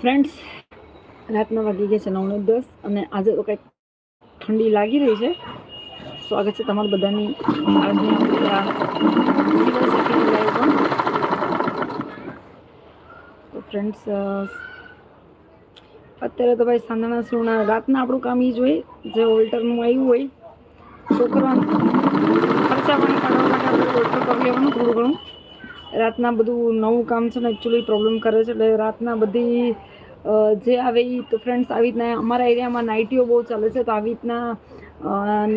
Friends રાતના વાગી ગયા છે નવને દસ અને આજે તો કંઈક ઠંડી લાગી રહી છે. સ્વાગત છે તમારા બધાની. તો ફ્રેન્ડ્સ અત્યારે તો ભાઈ સાંજના સિવણા, રાતના આપણું કામ એ જ હોય, જે ઓલ્ટરનું આવ્યું હોય, છોકરાનું ખર્ચા પાણી કાઢવા માટે આપણે ઓલ્ટર કરી લેવાનું થોડું ઘણું. રાતના બધું નવું કામ છે ને એકચ્યુઅલી પ્રોબ્લેમ કરે છે. એટલે રાતના બધી જે આવે એ તો ફ્રેન્ડ્સ આવી રીતના, અમારા એરિયામાં નાઇટીઓ બહુ ચાલે છે. તો આવી રીતના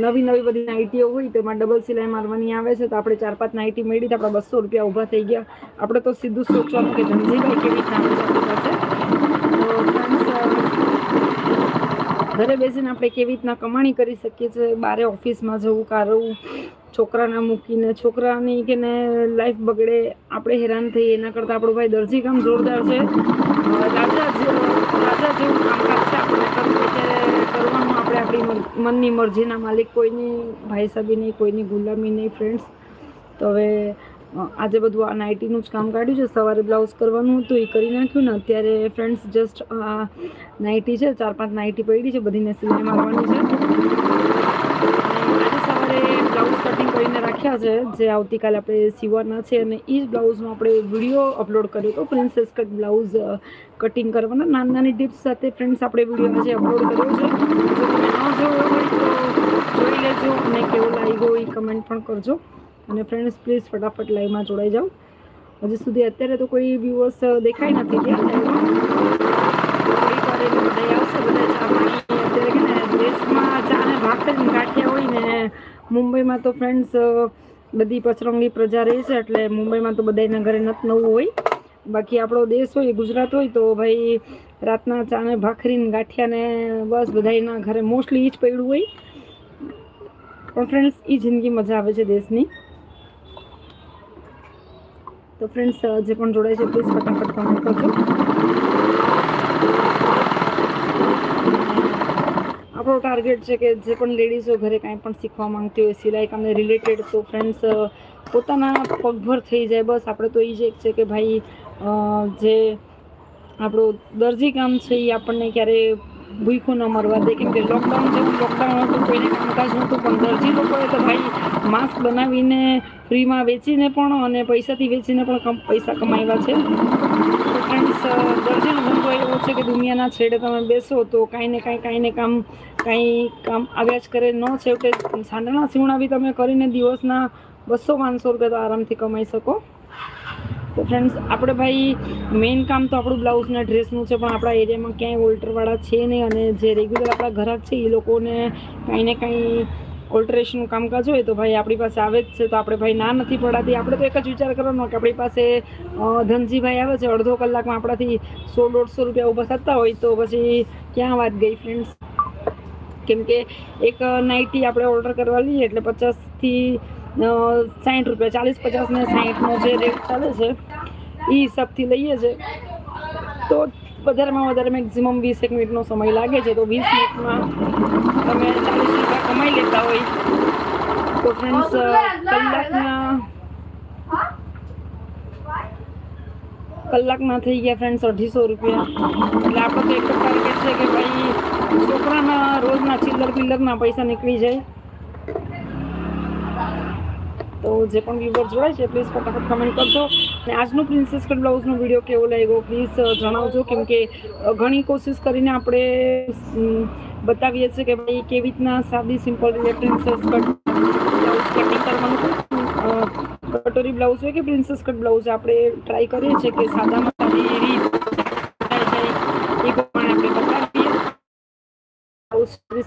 નવી નવી બધી નાઇટીઓ હોય તો એમાં ડબલ સિલાઈ મારવાની આવે છે. તો આપણે ચાર પાંચ નાઇટી મેળવી તો આપણા બસો રૂપિયા ઊભા થઈ ગયા. આપણે તો સીધું સોચવાનું કે ધનજીભાઈ કેવી રીતના ઘરે બેસીને આપણે કેવી રીતના કમાણી કરી શકીએ છીએ? બારે ઓફિસમાં જવું કારવું છોકરાને મૂકીને, છોકરાની કે ને લાઈફ બગડે, આપણે હેરાન થઈએ, એના કરતાં આપણો ભાઈ દરજી કામ જોરદાર છે. રાજા રાજા જેવું કામકાજ છે આપણે કરવું કરવાનું આપણે આપણી મનની મરજીના માલિક કોઈની, ભાઈ સાબી નહીં, કોઈની ગુલામી નહીં ફ્રેન્ડ્સ તો હવે આજે બધું આ નાઇટીનું જ કામ કાઢ્યું છે. સવારે બ્લાઉઝ કરવાનું હતું, એ કરી નાખ્યું ને, અત્યારે ફ્રેન્ડ્સ જસ્ટ નાઇટી છે, ચાર પાંચ નાઇટી પડી છે, બધીને સિલાઈ મારવાની છે. સવારે બ્લાઉઝ કટિંગ કરીને રાખ્યા છે, જે આવતીકાલે આપણે સીવવાના છે અને એ જ બ્લાઉઝમાં આપણે વીડિયો અપલોડ કર્યો હતો પ્રિન્સેસ કટ બ્લાઉઝ કટિંગ કરવાના. નાની નાની ટિપ્સ સાથે ફ્રેન્ડ્સ આપણે વીડિયો આજે અપલોડ કર્યો છે. જો તમે ન જોયો હોય તો જોઈ લેજો અને કેવો લાગ્યો એ કમેન્ટ પણ કરજો. અને ફ્રેન્ડ્સ પ્લીઝ ફટાફટ લાઈવમાં જોડાઈ જાઓ. હજી સુધી અત્યારે તો કોઈ વ્યૂઅર્સ દેખાઈ નથી ત્યાં બધા આવશે બધા ચા પાણી અત્યારે કે ને દેશમાં ચા ને ભાખરી ગાંઠિયા હોય ને મુંબઈમાં તો ફ્રેન્ડ્સ બધી પચરંગી પ્રજા રહે છે એટલે મુંબઈમાં તો બધાના ઘરે નત નવું હોય. બાકી આપણો દેશ હોય, ગુજરાત હોય તો ભાઈ રાતના ચાને ભાખરીને ભાખરી ને ગાંઠિયા ને બસ બધાના ઘરે મોસ્ટલી એ જ પડ્યું હોય. પણ ફ્રેન્ડ્સ એ જિંદગી મજા આવે છે દેશની. તો ફ્રેન્ડ્સ જે પણ જોડાય છે પ્લીઝ ફટાફટ કમેન્ટ કરજો. આપણો ટાર્ગેટ છે કે જે પણ લેડીઝો ઘરે કાંઈ પણ શીખવા માંગતી હોય, સિલાઈ કામને રિલેટેડ તો ફ્રેન્ડ્સ પોતાના પગભર થઈ જાય. બસ આપણે તો એ જ એક છે કે ભાઈ જે આપણું દરજી કામ છે એ આપણને ક્યારે ભૂખું ન મરવા દે. કેમ કે લોકડાઉન જેવું લોકડાઉન હતું, કોઈને કામકાજ નહોતું, પણ દરજી લોકોએ તો ભાઈ માસ્ક બનાવીને ફ્રીમાં વેચીને પણ અને પૈસાથી વેચીને પણ પૈસા કમાવ્યા છે. ફ્રેન્ડ્સ દરજીનો ધંધો એવો છે કે દુનિયાના છેડે તમે બેસો તો કાંઈ ને કાંઈ કાંઈ ને કામ, કાંઈ કામ આવ્યા જ કરે. ન છેવટે સાંડણા સીવણા બી તમે કરીને દિવસના બસો, પાંચસો રૂપિયા તો આરામથી કમાઈ શકો. તો ફ્રેન્ડ્સ આપણે ભાઈ મેઇન કામ તો આપણું બ્લાઉઝના ડ્રેસનું છે, પણ આપણા એરિયામાં ક્યાંય ઓલ્ટરવાળા છે નહીં અને જે રેગ્યુલર આપણા ઘરાક છે, એ લોકોને કાંઈ ને કાંઈ ઓલ્ટરેશનનું કામકાજ હોય તો ભાઈ આપણી પાસે આવે જ છે. તો આપણે ભાઈ ના નથી પડાતી. આપણે તો એક જ વિચાર કરવાનો કે આપણી પાસે ધનજીભાઈ આવે છે, અડધો કલાકમાં આપણાથી સો દોઢસો રૂપિયા ઊભા થતા હોય તો પછી ક્યાં વાત ગઈ ફ્રેન્ડ્સ કેમ કે એક નાઇટી આપણે ઓર્ડર કરવા લઈએ એટલે પચાસથી સાઠ રૂપિયા, ચાલીસ, પચાસ ને સાઠનો જે રેટ ચાલે છે એ હિસાબથી લઈએ છે. તો વધારેમાં વધારે મેક્ઝિમમ વીસ એક મિનિટનો સમય લાગે છે, તો વીસ મિનિટમાં તમે ચાલીસ રૂપિયા કમાઈ લેતા હોય. તો ફ્રેન્ડ્સ કલાકના કલાકના થઈ ગયા ફ્રેન્ડ્સ અઢીસો રૂપિયા. એટલે આપણો તો એક ટાર્ગેટ છે કે ભાઈ છોકરાના રોજના ચિલ્લર પિલ્લરના પૈસા નીકળી જાય. તો જે પણ વ્યૂવર જોડાય છે પ્લીઝ ફટાફટ કમેન્ટ કરજો. અને આજનું પ્રિન્સેસ કટ બ્લાઉઝનો વીડિયો કેવો લાગ્યો? પ્લીઝ જણાવજો. કેમ કે ઘણી કોશિશ કરીને આપણે બતાવીએ છીએ કે ભાઈ કેવી રીતના સાદી સિમ્પલ પ્રિન્સેસ કટ કટિંગ કરવાનું કટોરી બ્લાઉઝ હોય કે પ્રિન્સેસ કટ બ્લાઉઝ, આપણે ટ્રાય કરીએ છીએ કે સાદામાં સાદી એવી એ પ્રમાણે આપણે બતાવીએ.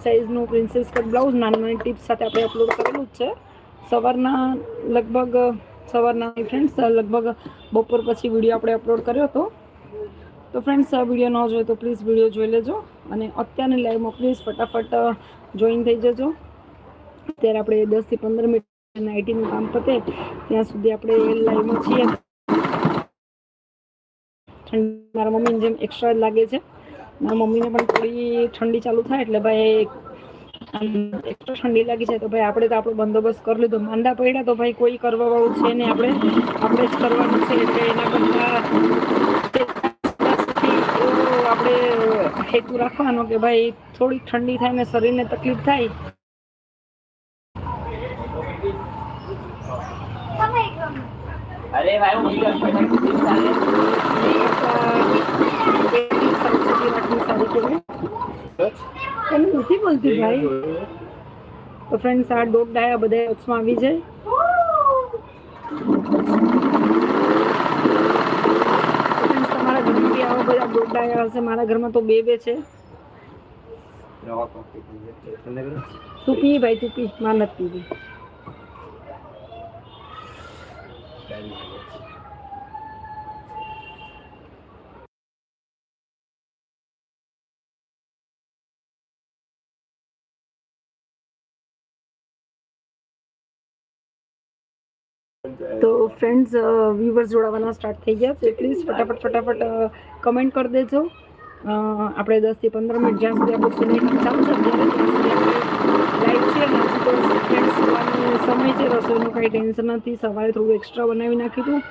સાઇઝનું પ્રિન્સેસ કટ બ્લાઉઝ નાની નાની ટિપ્સ સાથે આપણે અપલોડ કરેલું જ છે. સવારના લગભગ, સવારના ફ્રેન્ડ્સ લગભગ બપોર પછી વીડિયો આપણે અપલોડ કર્યો હતો. તો ફ્રેન્ડ્સ વીડિયો ન જોયો તો પ્લીઝ વીડિયો જોઈ લેજો અને અત્યારની લાઈવમાં પ્લીઝ ફટાફટ જોઈન થઈ જજો. અત્યારે આપણે દસથી પંદર મિનિટ નાઇટીનું કામ પતે, ત્યાં સુધી આપણે લાઈવમાં છીએ. મારા મમ્મીને જેમ એક્સ્ટ્રા લાગે છે. મારા મમ્મીને પણ થોડી ઠંડી ચાલુ થાય એટલે ભાઈ એક્સ્ટ્રા ઠંડી લાગી છે તો ભાઈ આપણે તો આપણો બંદોબસ્ત કરી લીધો. માંદા પડ્યા તો ભાઈ કોઈ કરવા વાળું છે ને આપણે. આપણે જ કરવાનું છે. એટલે એના કરતાં આપણે હેતુ રાખવાનો કે ભાઈ થોડી ઠંડી થાય ને શરીરને તકલીફ થાય. અરે ભાઈ એને નથી બોલતી ભાઈ? તો ફ્રેન્ડ્સ આ દોઢ ડાયા બધા વચમાં આવી જાય. તમારા ઘરમાં બી આવા બધા દોઢ ડાયા હશે. મારા ઘરમાં તો બે બે છે. તું પી ભાઈ તું પી માં નથી પીવી તો ફ્રેન્ડ્સ વ્યુવર્સ જોડાવાના સ્ટાર્ટ થઈ ગયા છે. પ્લીઝ ફટાફટ ફટાફટ કમેન્ટ કરી દેજો. આપણે દસથી પંદર મિનિટ જ્યાં સુધી આપણે ત્યારે સુધી લાઈવ છે અને હજુ સમય છે, રસોઈનું કાંઈ ટેન્શન નથી. સવારે થોડું એક્સ્ટ્રા બનાવી નાખ્યું હતું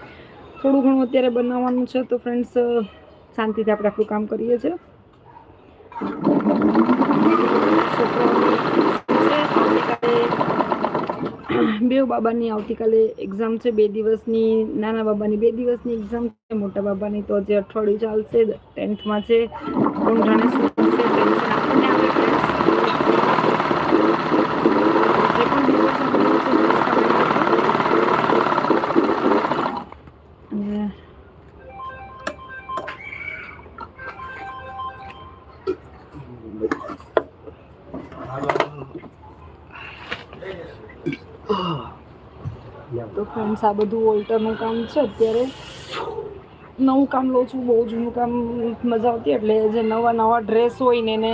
થોડું ઘણું અત્યારે બનાવવાનું છે, તો ફ્રેન્ડ્સ શાંતિથી આપણે આપણું કામ કરીએ છીએ. છોકરાઓની બેવ બાબાની આવતીકાલે એક્ઝામ છે, બે દિવસની, નાના બાબાની બે દિવસની એક્ઝામ છે, મોટા બાબાની તો જે અઠવાડિયું ચાલશે ટેન્થમાં છે, કોણ જાણે તો આ બધું ઓલ્ટરનું કામ છે, અત્યારે નવું કામ લઉં છું, બહુ જૂનું કામ મજા આવતી, એટલે જે નવા નવા ડ્રેસ હોય ને એને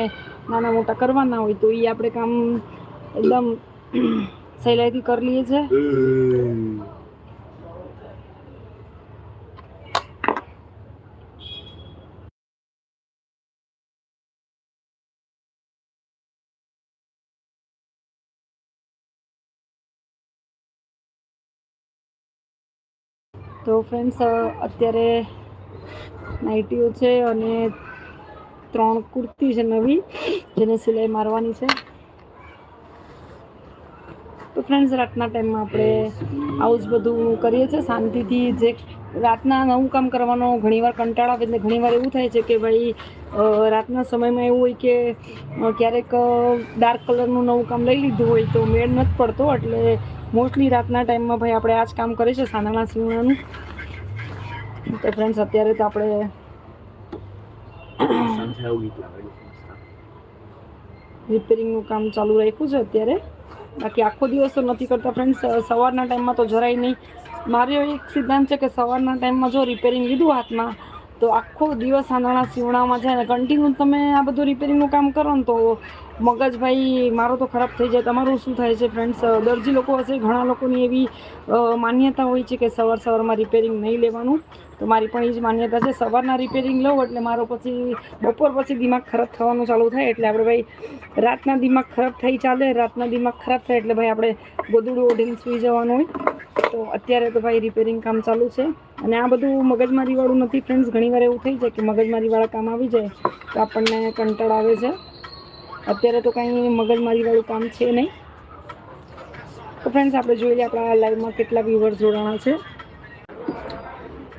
નાના મોટા કરવાના હોય, તો એ આપણે કામ એકદમ સહેલાઈથી કરી લઈએ છીએ તો ફ્રેન્ડ્સ અત્યારે નાઇટીઓ છે અને ત્રણ કુર્તી છે નવી, જેને સિલાઈ મારવાની છે. તો ફ્રેન્ડ્સ રાતના ટાઈમમાં આપણે આવું જ બધું કરીએ છીએ. શાંતિથી જે રાતના નવું કામ કરવાનો ઘણીવાર કંટાળો આવે એટલે ઘણીવાર એવું થાય છે કે ભાઈ રાતના સમયમાં એવું હોય કે ક્યારેક ડાર્ક કલરનું નવું કામ લઈ લીધું હોય તો મેળ નથી પડતો. એટલે મોસ્ટલી રાતના ટાઈમમાં ભાઈ આપણે આ જ કામ કરીએ છીએ સાંધાણા સીવણાનું તો ફ્રેન્ડ્સ અત્યારે તો આપણે રિપેરિંગનું કામ ચાલુ રાખ્યું છે અત્યારે. બાકી આખો દિવસ તો નથી કરતા ફ્રેન્ડ્સ સવારના ટાઈમમાં તો જરાય નહીં. મારો એક સિદ્ધાંત છે કે સવારના ટાઈમમાં જો રિપેરિંગ લીધું હાથમાં, તો આખો દિવસ આંધણા સીવણામાં જાય ને કન્ટિન્યુ તમે આ બધું રિપેરિંગનું કામ કરો ને તો મગજ ભાઈ મારો તો ખરાબ થઈ જાય. તમારું શું થાય છે ફ્રેન્ડ્સ દરજી લોકો હશે, ઘણા લોકોની એવી માન્યતા હોય છે કે સવાર સવારમાં રિપેરિંગ નહીં લેવાનું. તો મારી પણ એ જ માન્યતા છે. સવારના રિપેરિંગ લઉં એટલે મારો પછી બપોર પછી દિમાગ ખરાબ થવાનું ચાલુ થાય. એટલે આપણે ભાઈ, રાતના દિમાગ ખરાબ થઈ ચાલે, રાતના દિમાગ ખરાબ થાય એટલે ભાઈ આપણે ગોદડું ઓઢીને સૂઈ જવાનું હોય. તો અત્યારે તો ભાઈ રિપેરિંગ કામ ચાલુ છે. અને આ બધું મગજમારીવાળું નથી ફ્રેન્ડ્સ ઘણીવાર એવું થઈ જાય કે મગજમારીવાળા કામ આવી જાય, તો આપણને કંટાળ આવે છે. અત્યારે તો કંઈ મગજમારીવાળું કામ છે નહીં. તો ફ્રેન્ડ્સ આપણે જોઈ લઈએ આપણા લાઈવમાં કેટલા વ્યૂવર્સ જોડાણા છે.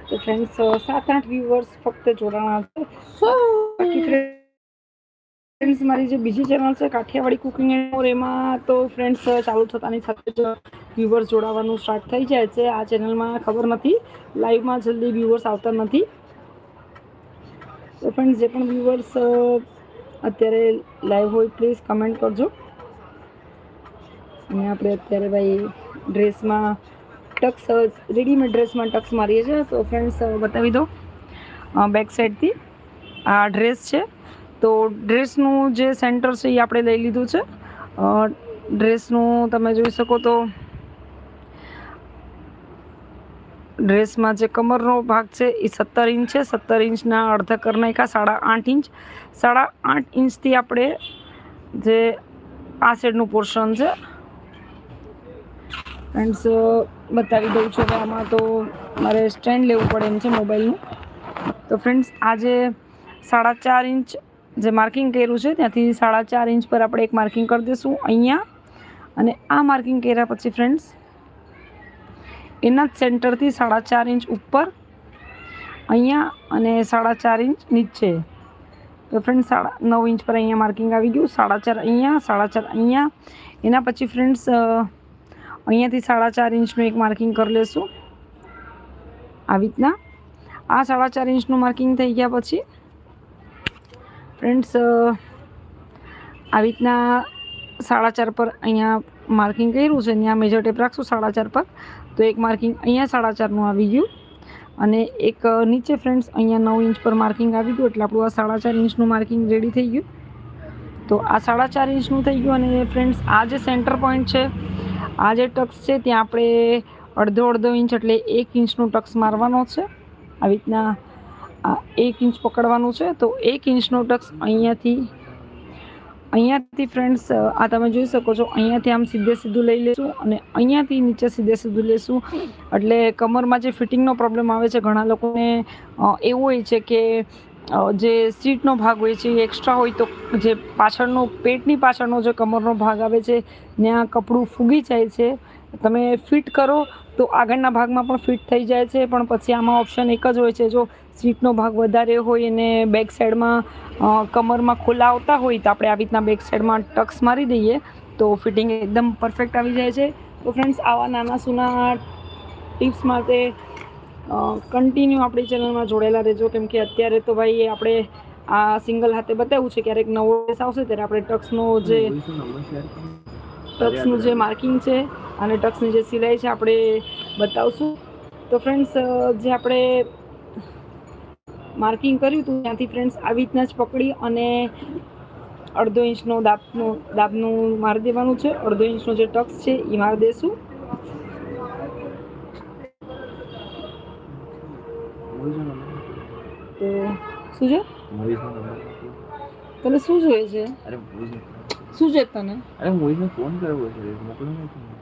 તો ફ્રેન્ડ્સ સાત આઠ વ્યૂવર્સ ફક્ત જોડાણા છે. બાકી ફ્રેન્ડ્સ મારી જે બીજી ચેનલ છે કાઠિયાવાડી કુકિંગ એન્ડ એમાં તો ફ્રેન્ડ્સ ચાલુ થતાની સાથે જ વ્યૂવર્સ જોડાવાનું સ્ટાર્ટ થઈ જાય છે. આ ચેનલમાં ખબર નથી. લાઈવમાં જલ્દી વ્યૂવર્સ આવતા નથી. તો ફ્રેન્ડ્સ જે પણ વ્યુઅર્સ અત્યારે લાઈવ હોય પ્લીઝ કમેન્ટ કરજો. અને આપણે અત્યારે ભાઈ ડ્રેસમાં ટક્સ રેડીમેડ ડ્રેસમાં ટક્સ મારીએ છીએ. તો ફ્રેન્ડ્સ બતાવી દો બેક સાઈડથી આ ડ્રેસ છે. તો ડ્રેસનું જે સેન્ટર છે એ આપણે લઈ લીધું છે. ડ્રેસનું તમે જોઈ શકો તો ડ્રેસમાં જે કમરનો ભાગ છે એ સત્તર ઇંચ છે. સત્તર ઇંચના અડધા કર નાખ્યા, સાડા આઠ ઇંચ. સાડા આઠ ઇંચથી આપણે જે આ સાઈડનું પોર્શન છે. ફ્રેન્ડ્સ બતાવી દઉં છું કે આમાં તો મારે સ્ટેન્ડ લેવું પડે એમ છે મોબાઈલનું તો ફ્રેન્ડ્સ આજે સાડા ચાર ઇંચ જે માર્કિંગ કર્યું છે, ત્યાંથી સાડા ચાર ઇંચ પર આપણે એક માર્કિંગ કરી દઈશું અહીંયા. અને આ માર્કિંગ કર્યા પછી ફ્રેન્ડ્સ એના જ સેન્ટરથી સાડા ચાર ઇંચ ઉપર, અહીંયા અને સાડા ચાર ઇંચ નીચે. તો ફ્રેન્ડ સાડા નવ ઇંચ પર અહીંયા માર્કિંગ આવી ગયું, સાડા ચાર અહીંયા, સાડા ચાર અહીંયા. એના પછી ફ્રેન્ડ્સ અહીંયાથી સાડા ચાર ઇંચનું એક માર્કિંગ કરી લેશું. આવી રીતના. આ સાડા ચાર ઇંચનું માર્કિંગ થઈ ગયા પછી ફ્રેન્ડ્સ આવી રીતના સાડા ચાર પર અહીંયા માર્કિંગ કર્યું છે. ત્યાં મેજર ટેપ રાખશું, સાડા ચાર પર. તો એક માર્કિંગ અહીંયા સાડા ચારનું આવી ગયું. અને એક નીચે ફ્રેન્ડ્સ, અહીંયા નવ ઇંચ પર માર્કિંગ આવી ગયું, એટલે આપણું આ સાડા ચાર ઇંચનું માર્કિંગ રેડી થઈ ગયું. તો આ સાડા ચાર ઇંચનું થઈ ગયું અને ફ્રેન્ડ્સ, આ જે સેન્ટર પોઈન્ટ છે, આ જે ટક્સ છે, ત્યાં આપણે અડધો અડધો ઇંચ એટલે એક ઇંચનું ટક્સ મારવાનો છે. આવી રીતના એક ઇંચ પકડવાનું છે. તો એક ઇંચનો ટક્સ અહીંયાથી અહીંયાથી ફ્રેન્ડ્સ આ તમે જોઈ શકો છો, અહીંયાથી આમ સીધે સીધું લઈ લેશું અને અહીંયાથી નીચે સીધે સીધું લેશું. એટલે કમરમાં જે ફિટિંગનો પ્રોબ્લેમ આવે છે, ઘણા લોકોને એવું હોય છે કે જે સીટનો ભાગ હોય છે, એ એક્સ્ટ્રા હોય તો જે પાછળનો, પેટની પાછળનો જે કમરનો ભાગ આવે છે, ત્યાં કપડું ફૂગી જાય છે. તમે ફિટ કરો, તો આગળના ભાગમાં પણ ફિટ થઈ જાય છે. પણ પછી આમાં ઓપ્શન એક જ હોય છે. જો સીટનો ભાગ વધારે હોય અને બેક સાઈડમાં કમરમાં ખોલા આવતા હોય, તો આપણે આવી રીતના બેક સાઈડમાં ટક્સ મારી દઈએ, તો ફિટિંગ એકદમ પરફેક્ટ આવી જાય છે. તો ફ્રેન્ડ્સ આવા નાના સૂના ટિપ્સ માટે કન્ટિન્યુ આપણી ચેનલમાં જોડેલા રહેજો. કેમ કે અત્યારે તો ભાઈ આપણે આ સિંગલ હાથે બતાવ્યું છે, ક્યારેક નવો આવશે, ત્યારે આપણે ટક્સનો જે ટક્સનું જે માર્કિંગ છે અને ટક્સની જે સિલાઈ છે આપણે બતાવશું. તો ફ્રેન્ડ્સ જે આપણે માર્કિંગ કર્યું હતું ત્યાંથી ફ્રેન્ડ્સ આવી રીતના જ પકડી અને અડધો ઇંચનો દાબનો દાબનું મારી દેવાનું છે. અડધો ઇંચનો જે ટક્સ છે એ મારી દેશું. તો શું છે? તને શું જોઈએ છે? અરે શું છે તને અરે મોહિતને ફોન કરવો છે મોકલો ને તમે.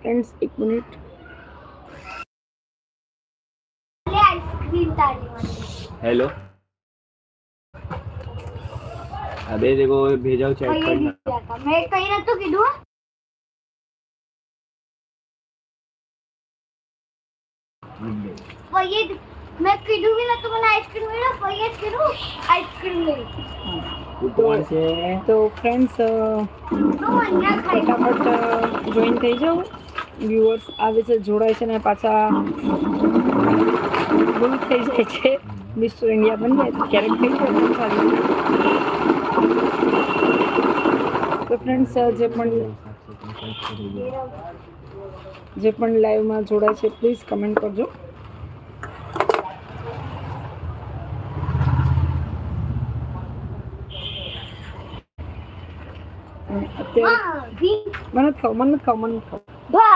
ફ્રેન્ડ્સ એક મિનિટ आइसक्रीम तारी वाली हेलो अबे देखो भेजा हूँ और चेक ये करना दिया था मैं कहीं ना तो किधर और ये મેં કીધું કે તો આઈસ્ક્રીમ મળ્યો પછી જ કીધું આઈસ્ક્રીમ મળી તો ફ્રેન્ડ્સ ફટાફટ જોઈન થઈ જાઓ. વ્યુઅર્સ આવે છે જોડાય છે ને પાછા. બુલ થઈ જાય છે. મિસ્ટર ઇન્ડિયા બની જાય ક્યારેક થઈ જાય સારી. તો ફ્રેન્ડ્સ જે પણ જે પણ લાઈવમાં જોડાય છે પ્લીઝ કમેન્ટ કરજો. મને જ ખાવ મને જ ખાવ મને જ ખાવ भा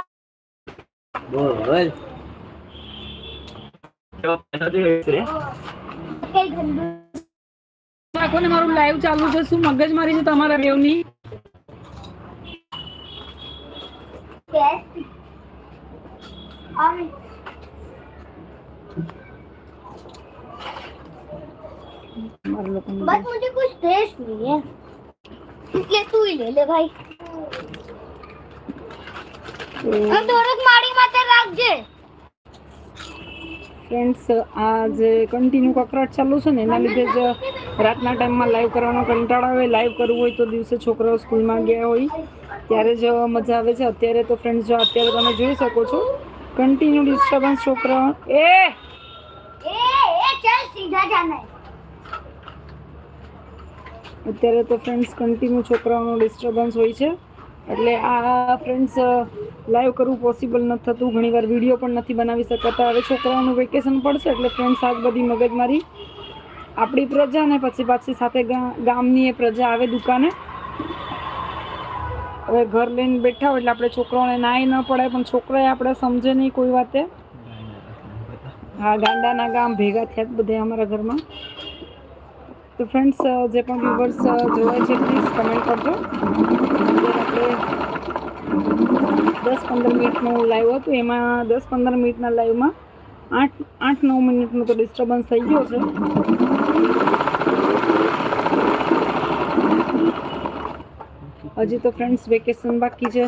बोल तो पहले तो ऐसे रे कई गंदू આખો ને મારું લાઈવ ચાલુ છે શું મગજ મારી છે તમારા બેવની कैसे और મારા લોકોને बस मुझे कुछ टेस्ट नहीं है इसलिए तू ही ले ले भाई થોડુંક ફ્રેન્ડ્સ આ જે કન્ટિન્યુ કકરાટ ચાલુ છે ને એના લીધે જ રાતના ટાઈમમાં લાઈવ કરવાનો કંટાળો આવે. લાઈવ કરવું હોય તો દિવસે છોકરાઓ સ્કૂલમાં ગયા હોય ત્યારે જ મજા આવે છે. અત્યારે તો ફ્રેન્ડ્સ જો અત્યારે તમે જોઈ શકો છો કન્ટિન્યુ ડિસ્ટર્બન્સ છોકરા. એ! અત્યારે તો ફ્રેન્ડ્સ કન્ટિન્યુ છોકરાઓનો ડિસ્ટર્બન્સ હોય છે. એટલે આ ફ્રેન્ડ્સ લાઈવ કરવું પોસિબલ નથી થતું. ઘણીવાર વીડિયો પણ નથી બનાવી શકતા. હવે છોકરાઓનું વેકેશન પડશે એટલે ફ્રેન્ડ્સ આજ બધી મગજમારી. આપણી પ્રજાને પછી પાછી સાથે ગામની એ પ્રજા આવે દુકાને. હવે ઘર લઈને બેઠા હોય એટલે આપણે છોકરાઓને નાય ન પડાય, પણ છોકરાએ આપણે સમજે નહીં કોઈ વાતે. હા, ગાંડાના ગામ ભેગા થયા બધા અમારા ઘરમાં. તો ફ્રેન્ડ્સ જે પણ વ્યુવર્સ જોવાય છે પ્લીઝ કમેન્ટ કરજો. આપણે દસ પંદર મિનિટનું લાઈવ હતું. એમાં દસ પંદર મિનિટના લાઈવમાં આઠ આઠ, નવ મિનિટનો તો ડિસ્ટર્બન્સ થઈ ગયો છે. હજી તો ફ્રેન્ડ્સ વેકેશન બાકી છે.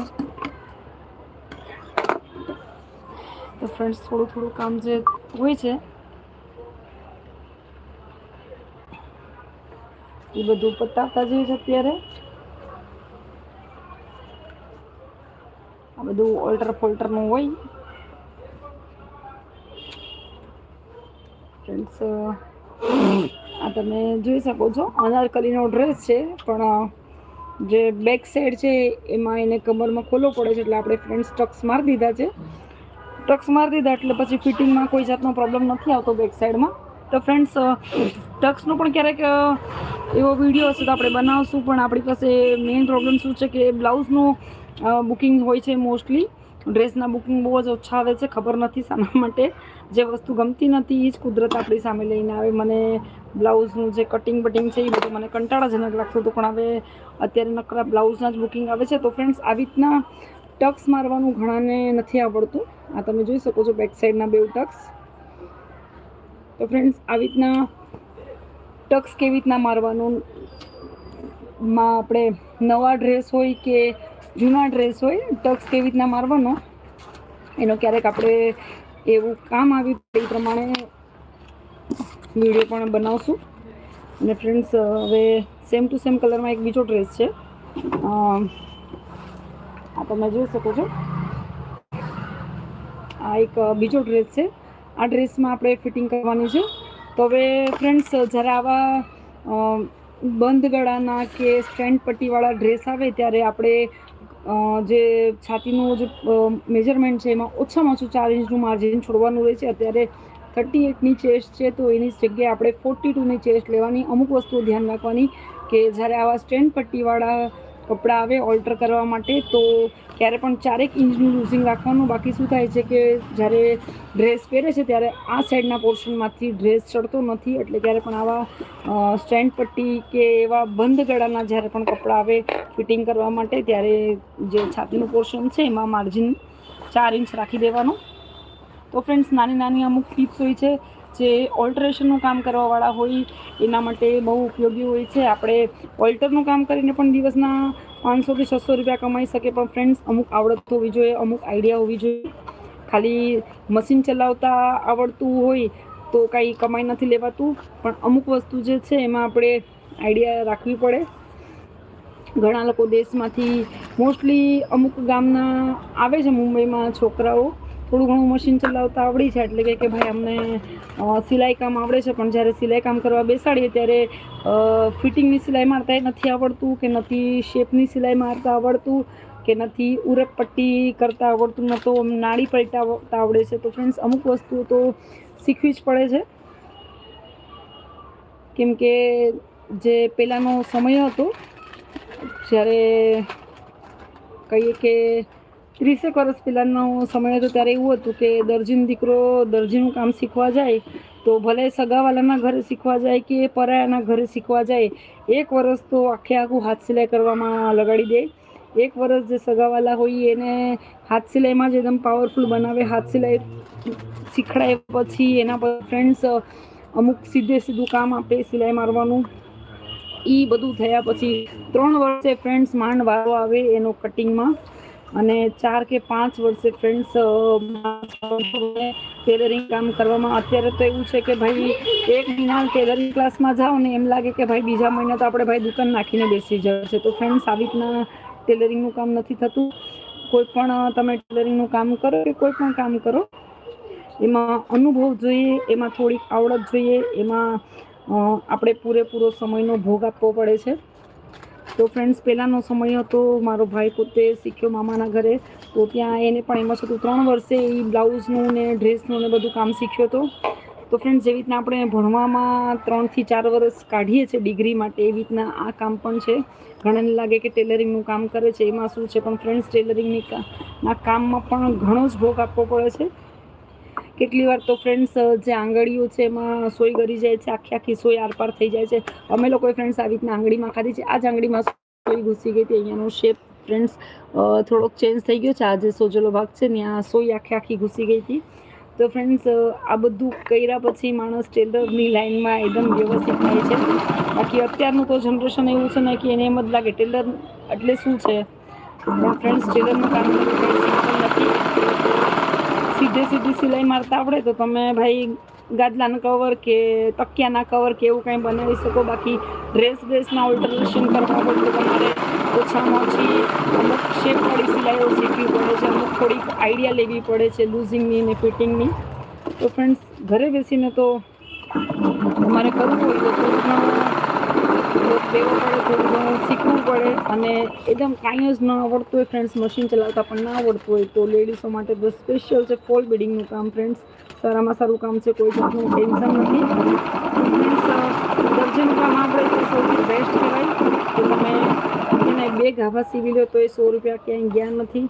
તો ફ્રેન્ડ્સ થોડું થોડું કામ જે હોય છે, એ બધું પતાવતા જઈએ છે અત્યારે. બધું ઓલ્ટર ફોલ્ટરનું હોય ફ્રેન્ડ્સ આ તમે જોઈ શકો છો અનારકલીનો ડ્રેસ છે પણ જે બેક સાઈડ છે એમાં એને કમરમાં ખોલો પડે છે એટલે આપણે ફ્રેન્ડ્સ ટક્સ મારી દીધા છે ટક્સ મારી દીધા એટલે પછી ફિટિંગમાં કોઈ જાતનો પ્રોબ્લેમ નથી આવતો બેક સાઈડમાં તો ફ્રેન્ડ્સ ટક્સનો પણ ક્યારેક એવો વીડિયો હશે તો આપણે બનાવશું પણ આપણી પાસે મેઇન પ્રોબ્લેમ શું છે કે બ્લાઉઝનું બુકિંગ હોય છે મોસ્ટલી ડ્રેસના બુકિંગ બહુ જ ઓછા આવે છે, ખબર નથી શાના માટે. જે વસ્તુ ગમતી નથી એ જ કુદરત આપણી સામે લઈને આવે. મને બ્લાઉઝનું જે કટિંગ બટિંગ છે એ બધું મને કંટાળાજનક લાગતું હતું. પણ હવે અત્યારે નકરા બ્લાઉઝના જ બુકિંગ આવે છે. તો ફ્રેન્ડ્સ આવી રીતના ટક્સ મારવાનું ઘણાને નથી આવડતું. આ તમે જોઈ શકો છો બેક સાઈડના બે ટક્સ તો ફ્રેન્ડ્સ આવી રીતના ટક્સ કેવી રીતના મારવાનું? માં આપણે નવા ડ્રેસ હોય કે જૂના ડ્રેસ હોય, ટક્સ કેવી રીતના મારવાનો, એનો ક્યારેક આપણે એવું કામ આવ્યું એ પ્રમાણે વીડિયો પણ બનાવશું. અને ફ્રેન્ડ્સ હવે સેમ ટુ સેમ કલરમાં એક બીજો ડ્રેસ છે. આ તમે જોઈ શકો છો. આ એક બીજો ડ્રેસ છે. આ ડ્રેસમાં આપણે ફિટિંગ કરવાની છે. તો હવે ફ્રેન્ડ્સ જ્યારે આવા બંધ ગળાના કે સ્ટેન્ડ પટ્ટીવાળા ડ્રેસ આવે ત્યારે આપણે જે છાતીનું જે મેજરમેન્ટ છે એમાં ઓછામાં ઓછું ચાર ઇંચનું માર્જિન છોડવાનું રહે છે. અત્યારે થર્ટી એટની ચેસ્ટ છે તો એની જગ્યાએ આપણે ફોર્ટી ટુની ચેસ્ટ લેવાની, અમુક વસ્તુઓ ધ્યાન રાખવાની કે જ્યારે આવા સ્ટેન્ડ પટ્ટીવાળા કપડાં આવે ઓલ્ટર કરવા માટે, તો ત્યારે પણ ચારેક ઇંચનું લૂઝિંગ રાખવાનું. બાકી શું થાય છે કે જ્યારે ડ્રેસ પહેરે છે, ત્યારે આ સાઈડના પોર્શનમાંથી ડ્રેસ ચડતો નથી. એટલે ક્યારે પણ આવા સ્ટેન્ડ પટ્ટી કે એવા બંધ ગળાના જ્યારે પણ કપડાં આવે ફિટિંગ કરવા માટે, ત્યારે જે છાતીનું પોર્શન છે, એમાં માર્જિન ચાર ઇંચ રાખી દેવાનું. તો ફ્રેન્ડ્સ નાની નાની અમુક ટિપ્સ હોય છે. જે ઓલ્ટરેશનનું કામ કરવાવાળા હોય, એના માટે બહુ ઉપયોગી હોય છે. આપણે ઓલ્ટરનું કામ કરીને પણ દિવસના પાંચસોથી છસો રૂપિયા કમાઈ શકે, પણ ફ્રેન્ડ્સ અમુક આવડત હોવી જોઈએ, અમુક આઈડિયા હોવી જોઈએ. ખાલી મશીન ચલાવતા આવડતું હોય તો કાંઈ કમાઈ નથી લેવાતું, પણ અમુક વસ્તુ જે છે એમાં આપણે આઈડિયા રાખવી પડે. ઘણા લોકો દેશમાંથી મોસ્ટલી અમુક ગામના આવે છે, મુંબઈમાં છોકરાઓ. થોડું ઘણું મશીન ચલાવતા આવડી છે. એટલે કે ભાઈ અમને સિલાઈ કામ આવડે છે. પણ જ્યારે સિલાઈ કામ કરવા બેસાડીએ ત્યારે ફિટિંગની સિલાઈ મારતા એ નથી આવડતું કે નથી શેપની સિલાઈ મારતા આવડતું કે નથી ઉરપ કરતા આવડતું, ન તો નાળી પલટાવતા આવડે છે. તો ફ્રેન્ડ્સ અમુક વસ્તુઓ તો શીખવી જ પડે છે. કેમ કે જે પહેલાંનો સમય હતો, જ્યારે કહીએ કે ત્રીસેક વર્ષ પહેલાંનો સમય હતો ત્યારે એવું હતું કે દરજીનો દીકરો દરજીનું કામ શીખવા જાય તો ભલે સગાવાલાના ઘરે શીખવા જાય કે પરાયાના ઘરે શીખવા જાય, એક વર્ષ તો આખે આખું હાથ સિલાઈ કરવામાં લગાડી દે. એક વર્ષ જે સગાવાલા હોય એને હાથ સિલાઈમાં જ એકદમ પાવરફુલ બનાવે, હાથ સિલાઈ શીખડાય પછી એના પર ફ્રેન્ડ્સ અમુક સીધે સીધું કામ આપે સિલાઈ મારવાનું. એ બધું થયા પછી ત્રણ વર્ષે ફ્રેન્ડ્સ માંડ વારો આવે એનો કટિંગમાં અને ચાર કે પાંચ વર્ષે ફ્રેન્ડ્સ ટેલરિંગ કામ કરવામાં અત્યારે તો એવું છે કે ભાઈ એક મહિના ટેલરિંગ ક્લાસમાં જાઓ ને એમ લાગે કે ભાઈ બીજા મહિને તો આપણે ભાઈ દુકાન નાખીને બેસી જાય છે. તો ફ્રેન્ડ્સ આવી રીતના ટેલરિંગનું કામ નથી થતું. કોઈ પણ તમે ટેલરિંગનું કામ કરો કે કોઈ પણ કામ કરો, એમાં અનુભવ જોઈએ, એમાં થોડીક આવડત જોઈએ, એમાં આપણે પૂરેપૂરો સમયનો ભોગ આપવો પડે છે. તો ફ્રેન્ડ્સ પહેલાંનો સમય હતો, મારો ભાઈ પોતે શીખ્યો મામાના ઘરે. તો ત્યાં એને પણ એમાં છતું ત્રણ વર્ષે એ બ્લાઉઝનું ને ડ્રેસનું ને બધું કામ શીખ્યો હતો તો ફ્રેન્ડ્સ જેવી રીતના આપણે ભણવામાં ત્રણથી ચાર વર્ષ કાઢીએ છીએ ડિગ્રી માટે, એવી રીતના આ કામ પણ છે. ઘણાને લાગે કે ટેલરિંગનું કામ કરે છે, એમાં શું છે, પણ ફ્રેન્ડ્સ ટેલરિંગની ના કામમાં પણ ઘણો જ ભોગ આપવો પડે છે. કેટલી વાર તો ફ્રેન્ડ્સ જે આંગળીઓ છે એમાં સોય ગરી જાય છે, આખી આખી સોય આરપાર થઈ જાય છે. અમે લોકોએ ફ્રેન્ડ્સ આવી રીતના આંગળીમાં ખાધી છે. આ જ આંગળીમાં સોય ઘૂસી ગઈ હતી. અહીંયાનો શેપ ફ્રેન્ડ્સ થોડોક ચેન્જ થઈ ગયો છે. આ જે સોજેલો ભાગ છે ત્યાં સોય આખી આખી ઘૂસી ગઈ હતી. તો ફ્રેન્ડ્સ આ બધું કર્યા પછી માણસ ટેલરની લાઈનમાં એકદમ વ્યવસ્થિત થાય છે. બાકી અત્યારનું તો જનરેશન એવું છે ને કે એને એમ જ લાગે ટેલર એટલે શું છે? ફ્રેન્ડ્સ ટેલરનું કામ નથી. સીધે સીધી સિલાઈ મારતા આવડે તો તમે ભાઈ ગાદલાના કવર કે તકિયાના કવર કે એવું કંઈ બનાવી શકો. બાકી ડ્રેસ ડ્રેસના ઓલ્ટરેશન કરવા તો તમારે ઓછામાં ઓછી અમુક શેપવાળી સિલાઈઓ શીખવી પડે છે, અમુક થોડીક આઈડિયા લેવી પડે છે લૂઝિંગની ને ફિટિંગની તો ફ્રેન્ડ્સ ઘરે બેસીને તો તમારે કરવું હોય તો દેવો પડે થોડું ઘણું શીખવું પડે અને એકદમ કાંઈ જ ન આવડતું હોય ફ્રેન્ડ્સ મશીન ચલાવતા પણ ના આવડતું હોય, તો લેડીઝો માટે તો સ્પેશિયલ છે ફોલ બિડિંગનું કામ ફ્રેન્ડ્સ સારામાં સારું કામ છે, કોઈ જાતનું ટેન્શન નથી. ફ્રેન્ડ્સ દરજીનું કામ આપણે સૌથી બેસ્ટ કહેવાય. કે તમે એને બે ગાભા સીવી લો, તો એ સો રૂપિયા ક્યાંય ગયા નથી.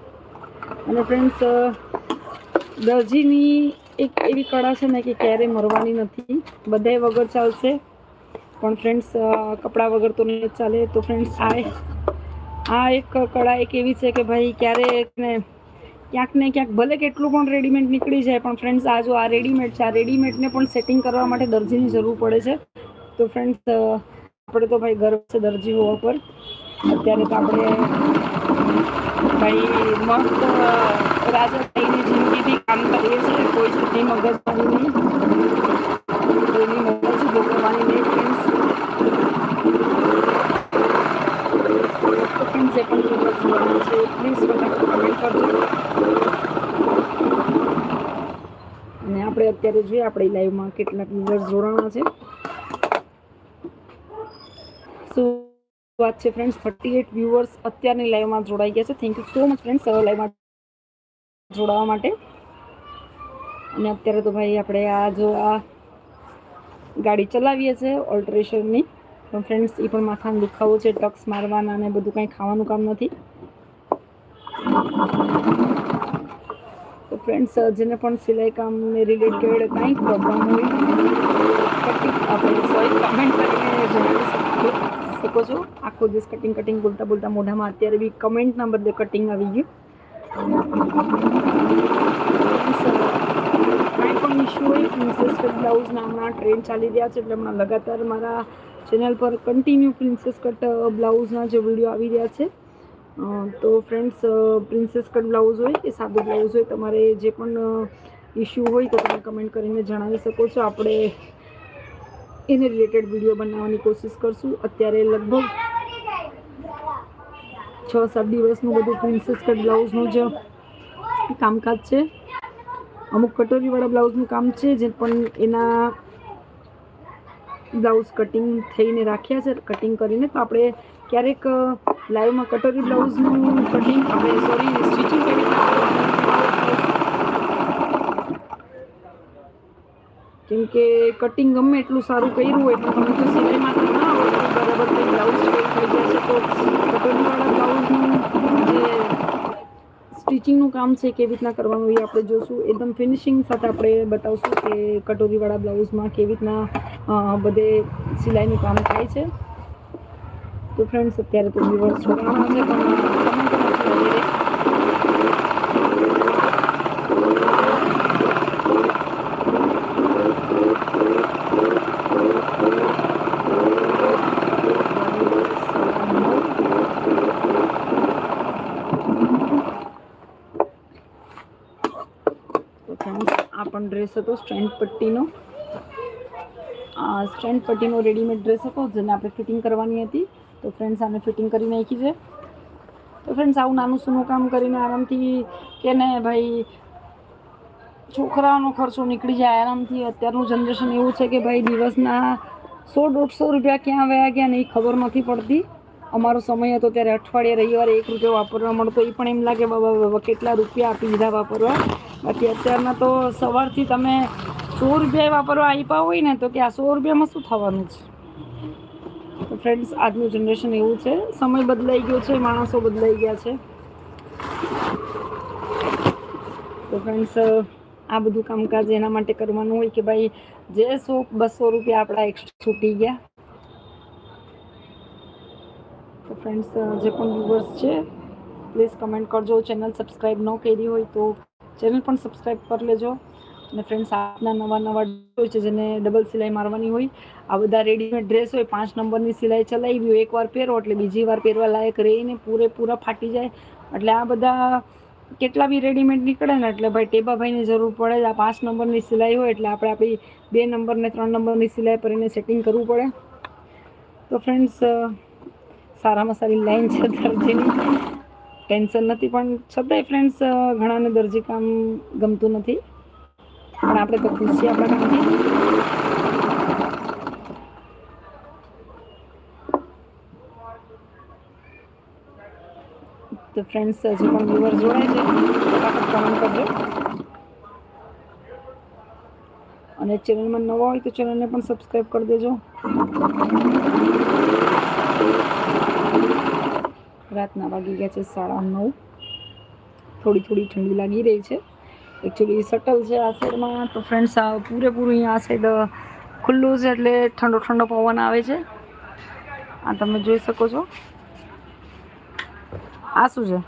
અને ફ્રેન્ડ્સ દરજીની એક એવી કળા છે ને કે ક્યારેય મરવાની નથી. બધાય વગર ચાલશે. પણ ફ્રેન્ડ્સ કપડાં વગર તો નહીં ચાલે. તો ફ્રેન્ડ્સ આ આ એક કળા એક એવી છે કે ભાઈ ક્યારેક ને ક્યાંક ને ક્યાંક ભલે કેટલું પણ રેડીમેડ નીકળી જાય, પણ ફ્રેન્ડ્સ આ જો આ રેડીમેડ છે, આ રેડીમેડને પણ સેટિંગ કરવા માટે દરજીની જરૂર પડે છે. તો ફ્રેન્ડ્સ આપણે તો ભાઈ ગર્વ છે દરજી હોવા પર. અત્યારે તો આપણે ભાઈ મસ્ત રાજા થઈને જિંદગીથી કામ કરીએ છીએ. કોઈ જાતની મગજમારી નહીં. કોઈની મગજ ભોગવવાની નહીં ફ્રેન્ડ્સ ફ્રેન્ડ્સ એ પણ ખૂબ જ જોવાનું છે પ્લીઝ ફટાફટ કમેન્ટ કરજો અને આપણે અત્યારે જોઈએ, આપણી લાઈવમાં કેટલાક વ્યુઅર્સ જોડાણા છે. શું વાત છે ફ્રેન્ડ્સ થર્ટી એટ વ્યુઅર્સ અત્યારની લાઈવમાં જોડાઈ ગયા છે. Thank you so much friends લાઈવમાં જોડાવા માટે. અને અત્યારે તો ભાઈ આપણે આ જો આ ગાડી ચલાવીએ છીએ ઓલ્ટરેશનની પણ ફ્રેન્ડ્સ એ પણ માથાનો દુખાવો છે, ટક્સ મારવાના અને બધું કાંઈ ખાવાનું કામ નથી. તો ફ્રેન્ડ્સ જેને પણ સિલાઈ કામને રિલેટેડ કાંઈ પ્રોબ્લેમ હોય આપણે સોરી કમેન્ટ કરીને જણાવી શકો છો. આખો દિવસ કટિંગ કટિંગ બોલતા બોલતા મોઢામાં અત્યારે બી કમેન્ટના બદલે કટિંગ આવી ગયું. કાંઈ પણ ઇશ્યુ હોય પ્રિન્સેસ કટ બ્લાઉઝના હમણાં ટ્રેન્ડ ચાલી રહ્યા છે, એટલે હમણાં લગાતાર મારા ચેનલ પર કન્ટિન્યુ પ્રિન્સેસ કટ બ્લાઉઝના જે વીડિયો આવી રહ્યા છે. તો ફ્રેન્ડ્સ પ્રિન્સેસ કટ બ્લાઉઝ હોય કે સાદું બ્લાઉઝ હોય, તમારે જે પણ ઇશ્યુ હોય તો તમે કમેન્ટ કરીને જણાવી શકો છો. આપણે એને રિલેટેડ વીડિયો બનાવવાની કોશિશ કરશું. અત્યારે લગભગ છ સાત દિવસનું બધું પ્રિન્સેસ કટ બ્લાઉઝનું જ કામકાજ છે. અમુક કટોરીવાળા બ્લાઉઝનું કામ છે, જે પણ એના બ્લાઉઝ કટિંગ થઈને રાખ્યા છે કટિંગ કરીને. તો આપણે ક્યારેક લાઈવમાં કટોરી બ્લાઉઝનું કટિંગ હવે સોરી સ્ટિચિંગ કેમ કે કટિંગ ગમે એટલું સારું કર્યું હોય પણ તમે જો સિલાઈમાં ના આવડતું બરાબર કંઈ બ્લાઉઝ થઈ ગયા છે તો કટોરીવાળા બ્લાઉઝનું જે સ્ટિચિંગનું કામ છે કેવી રીતના કરવાનું એ આપણે જોશું. એકદમ ફિનિશિંગ સાથે આપણે બતાવશું કે કટોરીવાળા બ્લાઉઝમાં કેવી રીતના બધે સિલાઈનું કામ થાય છે. તો ફ્રેન્ડ્સ અત્યારે તો દિવસ છોકરાના છે આ પણ ડ્રેસ હતો સ્ટ્રેન્ડ પટ્ટીનો. આ સ્ટ્રેન્ડ પટ્ટીનો રેડીમેડ ડ્રેસ હતો, જેને આપણે ફિટિંગ કરવાની હતી. ફ્રેન્ડ્સ આને ફિટિંગ કરી નાખી છે. તો ફ્રેન્ડ્સ આવું નાનું સૂનું કામ કરીને આરામથી કે ને ભાઈ, છોકરાઓનો ખર્ચો નીકળી જાય આરામથી. અત્યારનું જનરેશન એવું છે કે ભાઈ, દિવસના સો દોઢસો રૂપિયા ક્યાં વયા ગયા ને એ ખબર નથી પડતી. અમારો સમય હતો ત્યારે અઠવાડિયે, રવિવારે એક રૂપિયો વાપરવા મળતો. એ પણ એમ લાગે બાબા બાબા કેટલા રૂપિયા આપી દીધા વાપરવા? બાકી અત્યારના તો સવારથી તમે સો રૂપિયા વાપરવા આપ્યા હોય ને તો કે આ સો રૂપિયામાં શું થવાનું છે? તો ફ્રેન્ડ્સ આજનું જનરેશન એવું છે. સમય બદલાઈ ગયો છે, માણસો બદલાઈ ગયા છે. તો ફ્રેન્ડ્સ આ બધું કામકાજ એના માટે કરવાનું હોય કે ભાઈ, જે સો, બસો રૂપિયા આપણા એક્સ્ટ્રા છૂટી ગયા. તો ફ્રેન્ડ્સ જે પણ વ્યુઅર્સ છે પ્લીઝ કમેન્ટ કરજો. ચેનલ સબસ્ક્રાઈબ ન કરી હોય તો ચેનલ પણ સબસ્ક્રાઈબ કરી લેજો. અને ફ્રેન્ડ્સ આપના નવા નવા હોય છે, જેને ડબલ સિલાઈ મારવાની હોય, આ બધા રેડીમેડ ડ્રેસ હોય, પાંચ નંબરની સિલાઈ ચલાવી હોય એકવાર પહેરો એટલે બીજી વાર પહેરવા લાયક રહીને પૂરેપૂરા ફાટી જાય. એટલે આ બધા કેટલા બી રેડીમેડ નીકળે ને, એટલે ભાઈ ટેબાભાઈની જરૂર પડે આ પાંચ નંબરની સિલાઈ હોય, એટલે આપણે આપણી બે નંબર ને ત્રણ નંબરની સિલાઈ પર એને સેટિંગ કરવું પડે. તો ફ્રેન્ડ્સ સારામાં સારી લાઈન છે દરજીની ટેન્શન નથી, પણ છતાંય ફ્રેન્ડ્સ ઘણાને દરજી કામ ગમતું નથી. પણ આપણે તો ખુશ છીએ આપણા કામથી તો ફ્રેન્ડ્સ હજી પણ વ્યુઅર જોડાય છે. કમેન્ટ કરજો. અને ચેનલમાં નવા હોય તો ચેનલને પણ સબસ્ક્રાઈબ કરી દેજો. રાતના વાગી ગયા છે સાડા નવ. થોડી થોડી ઠંડી લાગી રહી છે. એકચ્યુઅલી સટલ છે આ સાઈડમાં તો ફ્રેન્ડ્સ આ પૂરેપૂરું અહીંયા આ સાઈડ ખુલ્લું છે એટલે ઠંડો ઠંડો પવન આવે છે. આ તમે જોઈ શકો છો. આ શું છે?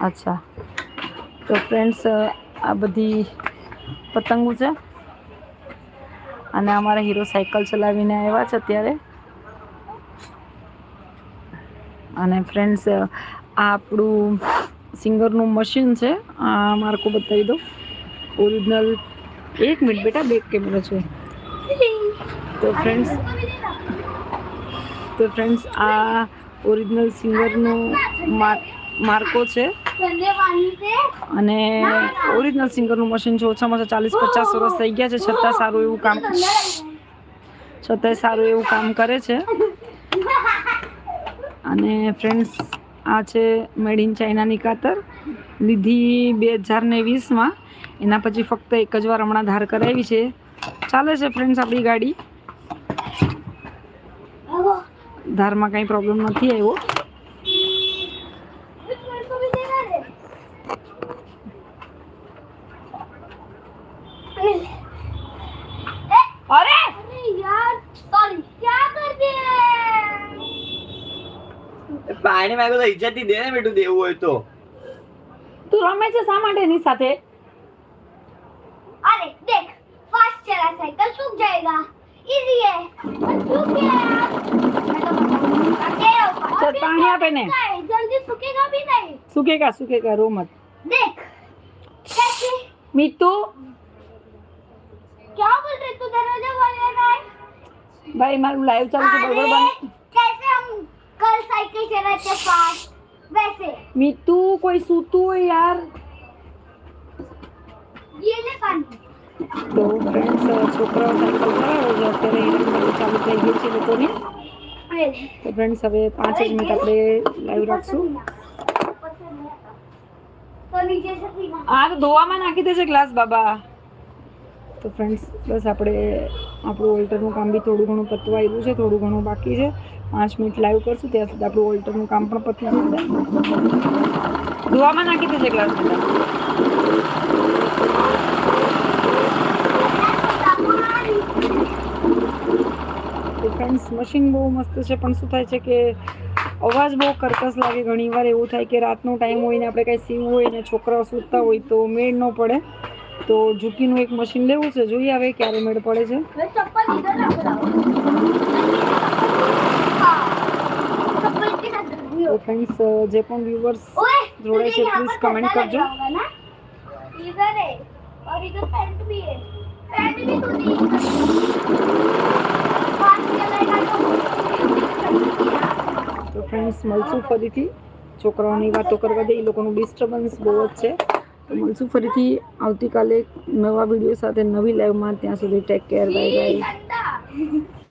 અચ્છા. તો ફ્રેન્ડ્સ આ બધી પતંગો છે. અને અમારા હીરો સાયકલ ચલાવીને આવ્યા છે અત્યારે. અને ફ્રેન્ડ્સ આ આપણું સિંગરનું મશીન છે. આ માર્કો બતાવી દો ઓરિજિનલ એક મિનિટ બેટા બેક કેમેરો છે. તો ફ્રેન્ડ્સ તો ફ્રેન્ડ્સ આ ઓરિજિનલ સિંગરનું માર્કો છે. અને ઓરિજિનલ સિંગરનું મશીન છે, ઓછામાં ઓછા ચાલીસ, પચાસ વર્ષ થઈ ગયા છે. છતાં સારું એવું કામ છતાંય સારું એવું કામ કરે છે. અને ફ્રેન્ડ્સ આ છે મેડ ઇન ચાઇનાની કાતર. લીધી બે હજાર ને વીસમાં એના પછી ફક્ત એક જ વાર હમણાં ધાર કરાવી છે. ચાલે છે ફ્રેન્ડ્સ આપણી ગાડી. ધારમાં કંઈ પ્રોબ્લેમ નથી આવ્યો. પાણી માંગો તો ઇજ્જત થી દે ને બેટું દેવું હોય તો તું રમે છે શા માટે એની સાથે अरे देख फास्ट चला साइकिल सूख जाएगा इजी है पर सूख गया यार मैं तो बताऊंगा, चल, अकेला होगा, और फिर पानी यहाँ पे ने। क्या है, जल्दी सूखेगा भी नहीं સુકેગા સુકેગા રો મત देख कैसे મીતુ क्या बोल रहे तू दरवाजा खोल रहा है ભાઈ મારું લાઈવ ચાલુ છે कल साइकिल चलाते फास्ट वैसे મીતુ કોઈ સૂતું હોય યાર ये ले पानी તો ફ્રેન્ડ્સ છોકરાઓ સાયકલ ચલાવે છે અત્યારે હિરણબાઈ ચાલુ થઈ ગઈ છે લોકોની ये ले તો ફ્રેન્ડ્સ હવે પાંચ જ મિનિટ આપણે લાઈવ રાખશું तो नीचे से पीना આ તો ધોવામાં નાખી દેશે ગ્લાસ બાબા તો ફ્રેન્ડ્સ બસ આપણે આપણું ઓલ્ટરનું કામ બી થોડું ઘણું પતવા આવ્યું છે થોડું ઘણું બાકી છે પાંચ મિનિટ લાઈવ કરશું, ત્યાં સુધી આપણું ઓલ્ટરનું કામ પણ પતી જશે ધોવામાં નાખી દેજે ગ્લાસ ફ્રેન્ડ્સ મશીન બહુ મસ્ત છે, પણ શું થાય છે કે અવાજ બહુ કર્કશ લાગે. ઘણીવાર એવું થાય કે રાતનો ટાઈમ હોય ને આપણે કાંઈ સીવું હોય ને છોકરાઓ સૂતા હોય તો મેળ ન પડે. તો ઝૂકીનું એક મશીન લેવું છે. જોઈએ હવે ક્યારે મેળ પડે છે. તો ફ્રેન્ડ્સ જે પણ વ્યુઅર્સ જોડાય છે પ્લીઝ કમેન્ટ કરજો. તો ફ્રેન્ડ્સ મળશું ફરીથી. છોકરાઓની વાતો કરવા દે એ લોકોનું ડિસ્ટર્બન્સ બહુ જ છે. તો મળશું ફરીથી આવતીકાલે નવા વીડિયો સાથે નવી લાઈવમાં ત્યાં સુધી ટેક કેર બાય બાય